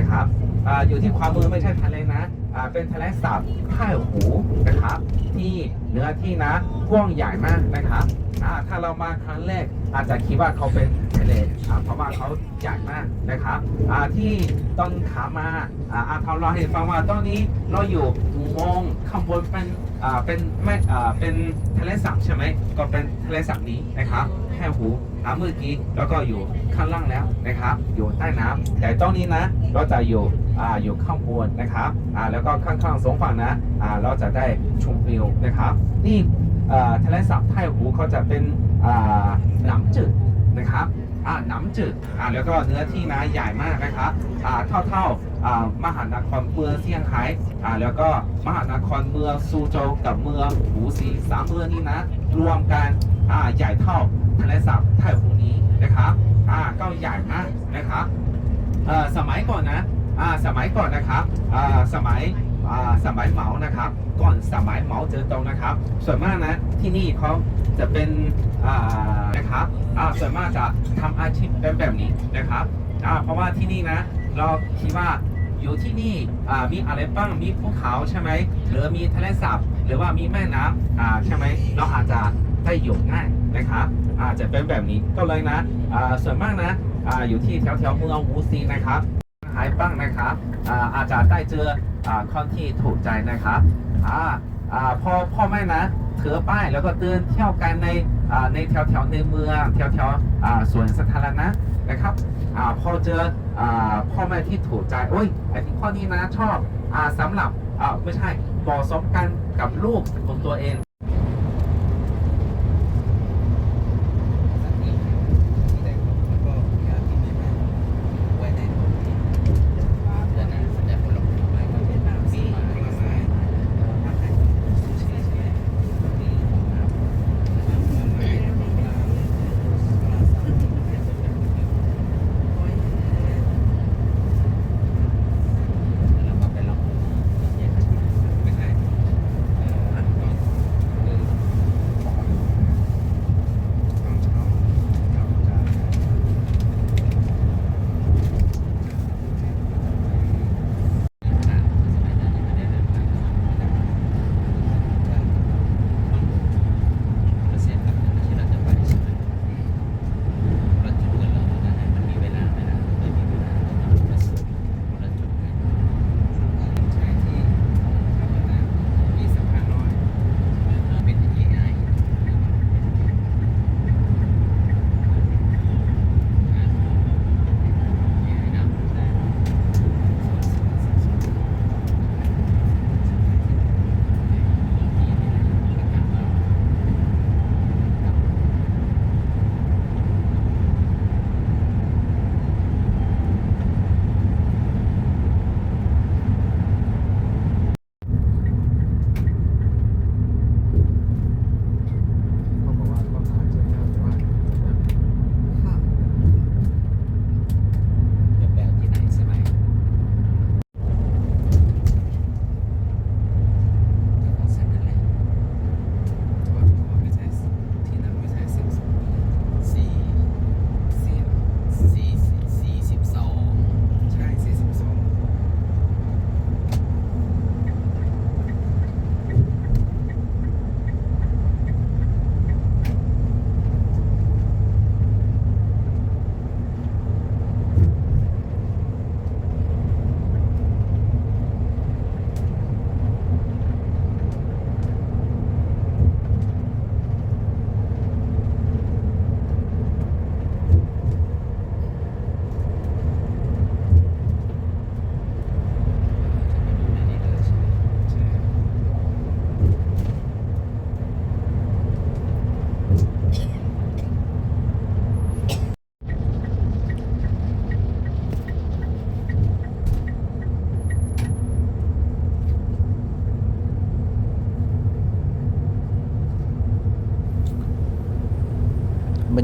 นะครับออยู่ที่ความมือไม่ใช่ทะเลนะเป็นทะเลสาบท่หูนะครับ ที่เนื้อที่นะกว้างใหญ่มากนะครับถ้าเรามาครั้งแรก อาจจะคิดว่าเขาเป็นทเลอ่าเพราะว่าเขาใหญ่มากนะครับที่ต้อนขามาอาอาเราให้ฟังว่าตอนนี้เราอยู่อุโมงค์ข้างบนเป็นเป็นแม่เป็นทะเลสาบใช่ไหมก็เป็นทะเลสาบนี้นะครับแค่หูอาเมื่อกี้แล้วก็อยู่ข้างล่างแล้วนะครับ อยู่ใต้น้ำแต่ตอนนี้นะเราจะอยู่อ่าอยู่ข้างบนนะครับอ่าแล้วก็ข้างๆสองฝั่งนะอ่าเราจะได้ชมวิวนะครับ นี่เอ่อทะเลสาบไท่หูเขาจะเป็น หนำจืดนะครับอ่าหนำจืดอ่าแล้วก็เนื้อที่นะใหญ่มากนะครับอ่าเท่าเท่าอ่ามหานครเมืองเซี่ยงไฮ้อ่าแล้วก็มหานครเมืองซูโจวกับเมืองหูซีสามเมืองนี้นะ รวมกันอ่าใหญ่เท่าทะเลสาบไท่หูนี้นะครับอ่าก็ใหญ่มากนะครับเอ่อสมัยก่อนนะอ่าสมัยก่อนนะครับอ่าสมัย อ่ามัยเหมานะครับ ก่อนสมัยเหมาเจอตรงนะครับ ส่วนมากนะที่นี่เขาจะเป็นนะครับส่วนมากจะทำอาชีพเป็นแบบนี้นะครับเพราะว่าที่นี่นะ เราคิดว่าอยู่ที่นี่มีอะไรบ้างมีภูเขาใช่ไหมหรือมีทะเลสาบหรือว่ามีแม่น้ำใช่ไหมเราอาจจะได้อยู่ง่ายนะครับอาจจะเป็นแบบนี้ก็เลยนะส่วนมากนะอยู่ที่แถวแถวๆเมืองวูซีนะครับ หายบ้างนะครับอาอาจจะได้เจออ่าคนที่ถูกใจนะครับอ่าอ่าพ่อพ่อแม่นะถือป้ายแล้วก็เตือนเที่ยวกันในอ่าในแถวแถวๆในเมืองแถวแถวๆอ่าสวนสาธารณะนะครับอ่าพอเจออ่าพ่อแม่ที่ถูกใจโอ้ยไอ้ที่ข้อนี้นะชอบอ่าสำหรับอ่าไม่ใช่เหมาะสมกันกับลูกของตัวเอง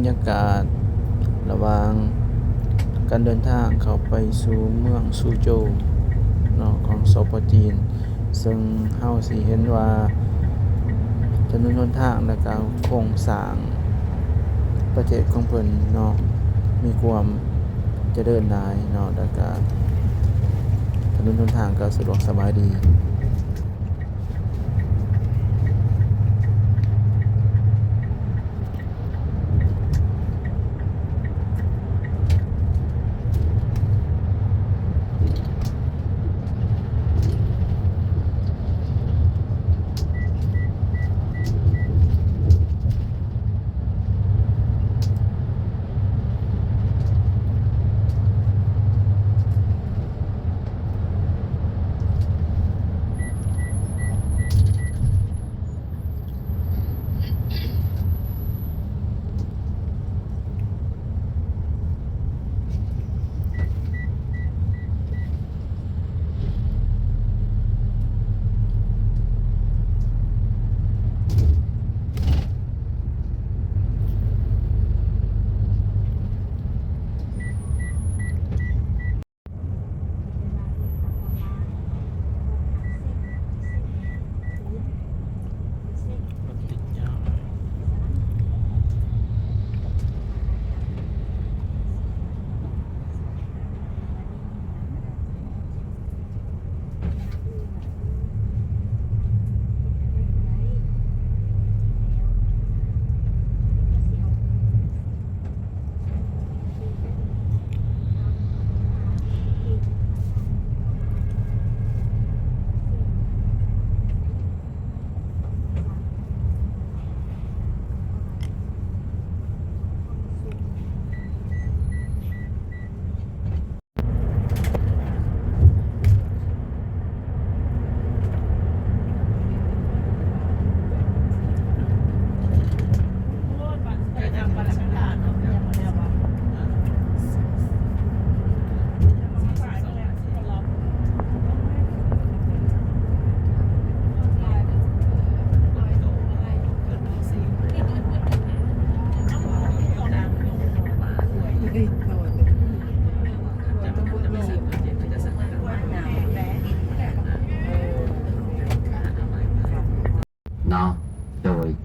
ยากาศ ระหว่างการเดินทางเข้าไปสู่เมืองซูโจวเนาะของสปจีน ซึ่งเฮาสิเห็นว่าถนนหนทางและก็โครงสร้างประเทศของเพิ่นเนาะมีความเจริญหลายเนาะแล้วก็นนหนทางก็สะดวกสบายดี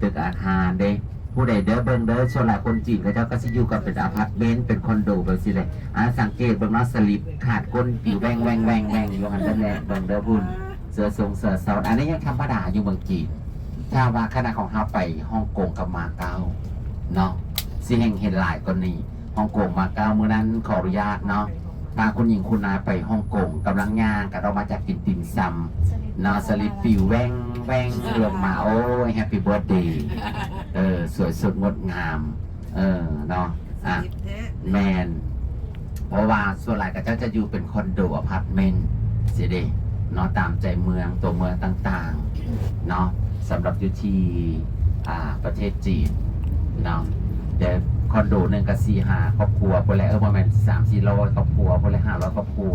ตึกอาคารเด้ผู้ใดเด้อเบิ่งเด้อส่วนหลายคนจีนเขาเจ้าก็สิอยู่กับเป็นอพาร์ตเมนต์เป็นคอนโดแบบสิเลยอ่าสังเกตเบิ่งเนาะสลิปขาดก้นปิวแวงแวงแวงแวงอยู่หันนั่นแหลเบิ่งเด้อพุ่นเสือทรงเสือเสาอันนี้ยังธรรมดาอยู่เมืองจีนถ้าว่าคณะของเฮาไปฮ่องกงกับมาเก๊าเนาะสิแห่งเห็นหลายกว่านี้ฮ่องกงมาเก๊าเมื้อนั้นขออนุญาตเนาะ พาคุณหญิงคุณนายไปฮ่องกงกำลังย่างกับเรามาจากกินติ่มซำนาสลิปปิวแวงแวงเรือมาโอ้ยแฮปปี้เบิร์ดเดย์เออสวยสดงดงาม เออเนาะอะแมนเพราะว่าส่วนหลายก็จะจะอยู่เป็นคอนโดอพาร์ตเมนต์สิเดเนาะตามใจเมืองตัวเมืองต่างๆเนาะสำหรับอยู่ที่อ่าประเทศจีนเนาะเดี๋ยว คอนโดหนึ่งก็สี่ห้าครอบครัวพอแล้วเออประมาณสามสี่ร้อยครอบครัวพอแล้วห้าร้อยครอบครัว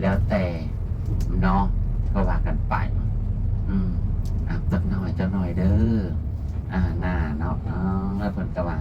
แล้วแต่เนาะก็ว่ากันไป อืมอะจักหน่อยจักหน่อยเด้ออ่าหน้าเนาะเนาะแล้วคนกว่า